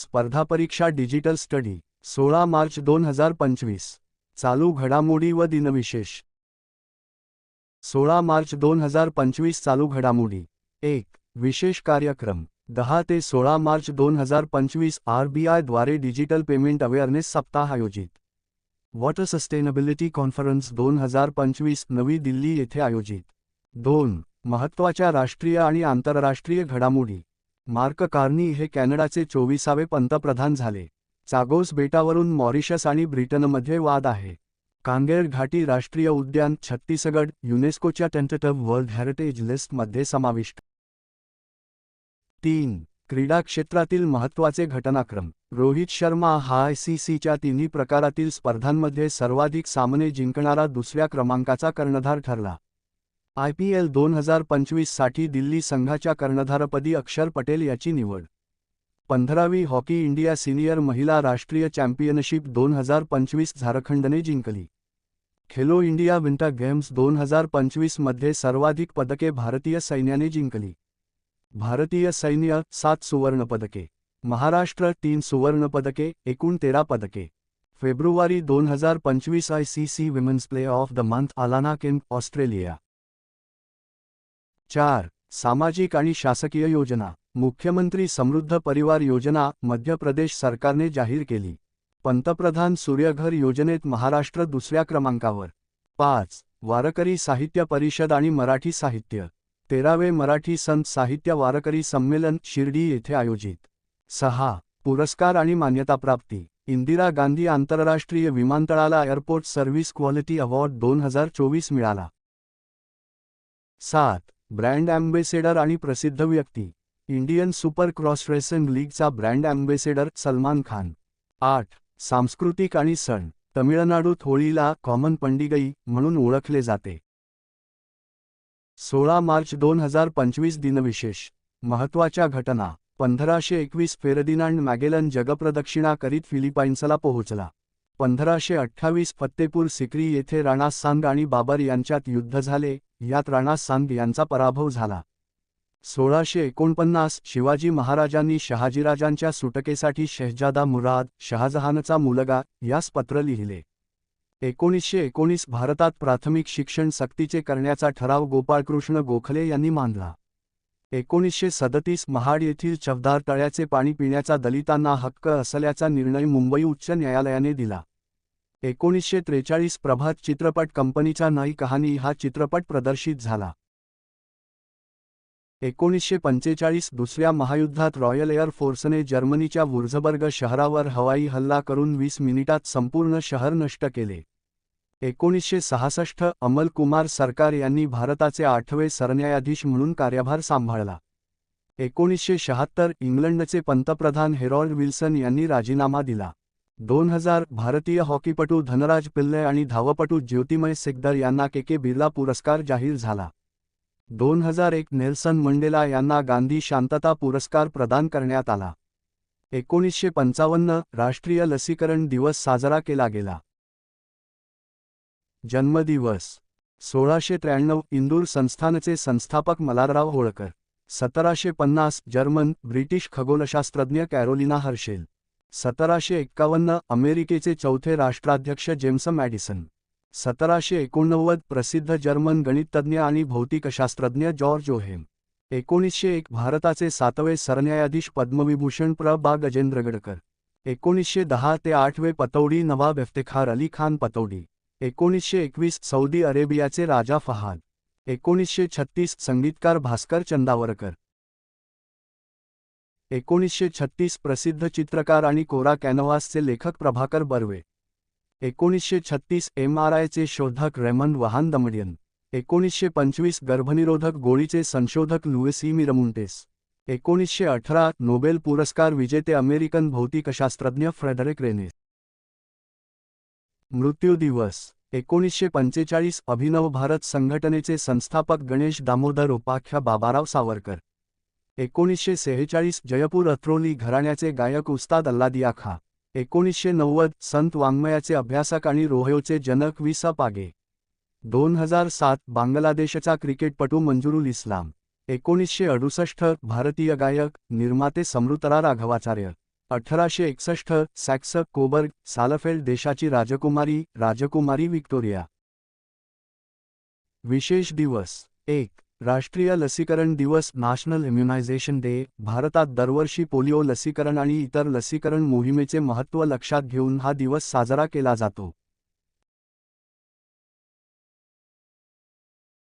स्पर्धा परीक्षा digital study सोळा मार्च दोन हजार पंचवीस. चालू घडामोडी व दिनविशेष. सोळा मार्च दोन हजार पंचवीस चालू घडामोडी. एक विशेष कार्यक्रम. दहा ते सोळा मार्च दोन हजार पंचवीस R B digital payment awareness सप्ताह आयोजित. वॉटर सस्टेनेबिलिटी कॉन्फरन्स दोन हजार पंचवीस नवी दिल्ली येथे आयोजित. दोन महत्त्वाच्या राष्ट्रीय आणि आंतरराष्ट्रीय घडामोडी. मार्क कार्नी हे कॅनडाचे चोवीसावे पंतप्रधान झाले. चागोस बेटावरून मॉरिशस आणि ब्रिटनमध्ये वाद आहे. कांगेर घाटी राष्ट्रीय उद्यान छत्तीसगड युनेस्कोच्या टेंटेटिव्ह वर्ल्ड हेरिटेज लिस्टमध्ये समाविष्ट. तीन. क्रीडा क्षेत्रातील महत्त्वाचे घटनाक्रम. रोहित शर्मा हा आयसीसीच्या तिन्ही प्रकारातील स्पर्धांमध्ये सर्वाधिक सामने जिंकणारा दुसऱ्या क्रमांकाचा कर्णधार ठरला. आय पी एल दोन हजार पंचवीससाठी दिल्ली संघाच्या कर्णधारपदी अक्षर पटेल याची निवड. पंधरावी हॉकी इंडिया सिनियर महिला राष्ट्रीय चॅम्पियनशिप दोन हजार पंचवीस झारखंडने जिंकली. खेलो इंडिया विंटर गेम्स दोन हजार पंचवीसमध्ये सर्वाधिक पदके भारतीय सैन्याने जिंकली. भारतीय सैन्य सात सुवर्णपदके महाराष्ट्र तीन सुवर्णपदके एकूण तेरा पदके. फेब्रुवारी दोन हजार पंचवीस I C C women's play of the month Alana King Australia. चार सामाजिक आणि शासकीय योजना. मुख्यमंत्री समृद्ध परिवार योजना मध्य प्रदेश सरकारने जाहीर केली. पंतप्रधान सूर्यघर योजनेत महाराष्ट्र दुसऱ्या क्रमांकावर. पाच वारकरी साहित्य परिषद आणि मराठी साहित्य. तेरावे मराठी संत साहित्य वारकरी संमेलन शिर्डी येथे आयोजित. सहा पुरस्कार आणि मान्यताप्राप्ती इंदिरा गांधी आंतरराष्ट्रीय विमानतळाला एअरपोर्ट सर्व्हिस क्वालिटी अवॉर्ड दोन हजार चोवीस मिळाला. सात ब्रँड अँबेसेडर आणि प्रसिद्ध व्यक्ती इंडियन सुपर क्रॉस रेसिंग लीगचा ब्रँड अँबेसेडर सलमान खान. आठ. सांस्कृतिक आणि सण तमिळनाडूत होळीला कॉमन पंडिगई म्हणून ओळखले जाते. सोळा मार्च दोन हजार पंचवीस दिनविशेष महत्त्वाच्या घटना पंधराशे एकवीस फेरदिनांड मॅगेलन जगप्रदक्षिणा करीत फिलिपाईन्सला पोहोचला. पंधराशे अठ्ठावीस फत्तेपूर सिक्री येथे राणा सांग आणि बाबर यांच्यात युद्ध झाले यात राणा सांग यांचा पराभव झाला. सोळाशे एकोणपन्नास शिवाजी महाराजांनी शहाजीराजांच्या सुटकेसाठी शहजादा मुराद शहाजहानचा मुलगा यास पत्र लिहिले. एकोणीसशे एकोणीस भारतात प्राथमिक शिक्षण सक्तीचे करण्याचा ठराव गोपाळकृष्ण गोखले यांनी मांडला. एकोणीसशे सदतीस महाड येथील चवदार तळ्याचे पाणी पिण्याचा दलितांना हक्क असल्याचा निर्णय मुंबई उच्च न्यायालयाने दिला. एकोणीसशे त्रेचाळीस प्रभात चित्रपट कंपनीचा नई कहाणी हा चित्रपट प्रदर्शित झाला. एकोणीसशे पंचेचाळीस दुसऱ्या महायुद्धात रॉयल एअर फोर्सने जर्मनीच्या वुर्झबर्ग शहरावर हवाई हल्ला करून वीस मिनिटात संपूर्ण शहर नष्ट केले. एकोणीसशे सहासष्ट अमल कुमार सरकार यांनी भारताचे आठवे सरन्यायाधीश म्हणून कार्यभार सांभाळला. एकोणीसशे शहात्तर इंग्लंडचे पंतप्रधान हेरॉल्ड विल्सन यांनी राजीनामा दिला. दोन हजार भारतीय हॉकीपटू धनराज पिल्ले आणि धावपटू ज्योतिमय सिग्दर यांना के के बिर्ला पुरस्कार जाहीर झाला. दोन हजार एक नेल्सन मंडेला यांना गांधी शांतता पुरस्कार प्रदान करण्यात आला. एकोणीसशे पंचावन्न राष्ट्रीय लसीकरण दिवस साजरा केला गेला. जन्मदिवस. सोळाशे त्र्याण्णव इंदूर संस्थानचे संस्थापक मलारराव होळकर. सतराशे पन्नास जर्मन ब्रिटिश खगोलशास्त्रज्ञ कॅरोलिना हर्शेल. सतराशे एक्कावन्न अमेरिकेचे चौथे राष्ट्राध्यक्ष जेम्स मॅडिसन. सतराशे एकोणनव्वद प्रसिद्ध जर्मन गणितज्ञ आणि भौतिकशास्त्रज्ञ जॉर्ज ओहेम. एकोणीसशे एक भारताचे सातवे सरन्यायाधीश पद्मविभूषण प्र. बा. गजेंद्र गडकर एकोणीसशे दहा ते आठवे पतौडी नवाब इफ्तेखार अली खान पतौडी. एकोणीसशे एकवीस सौदी अरेबियाचे राजा फहाद. एकोणीसशे छत्तीस संगीतकार भास्कर चंदावरकर. एकोणीसशे छत्तीस प्रसिद्ध चित्रकार आणि कोरा कॅनव्हासचे लेखक प्रभाकर बर्वे. एकोणीसशे छत्तीस एम आर आयचे शोधक रेमन वहान दमडियन एकोणीसशे पंचवीस गर्भनिरोधक गोळीचे संशोधक लुएसी मिरमुंटेस. एकोणीसशे अठरा नोबेल पुरस्कार विजेते अमेरिकन भौतिकशास्त्रज्ञ फ्रेडरिक रेनेस. मृत्यू दिवस. एकोणीसशे पंचेचाळीस अभिनव भारत संघटनेचे संस्थापक गणेश दामोदर उपाख्या बाबाराव सावरकर. एकोणीसशे सेहेचाळीस जयपूर अत्रोली घराण्याचे गायक उस्ताद अल्लादिया खा एकोणीसशे नव्वद संत वाङ्मयाचे अभ्यासक आणि रोहयोचे जनक वि स. पागे. दोन हजार सात बांगलादेशचा क्रिकेटपटू मंजुरुल इस्लाम. एकोणीसशे अडुसष्ट भारतीय गायक निर्माते समृतरा राघवाचार्य. अठराशे एकसष्ट सॅक्स कोबर्ग सालफेल्ड देशाची राजकुमारी राजकुमारी विक्टोरिया विशेष दिवस एक. राष्ट्रीय लसीकरण दिवस नॅशनल इम्युनायझेशन डे भारतात दरवर्षी पोलिओ लसीकरण आणि इतर लसीकरण मोहिमेचे महत्त्व लक्षात घेऊन हा दिवस साजरा केला जातो.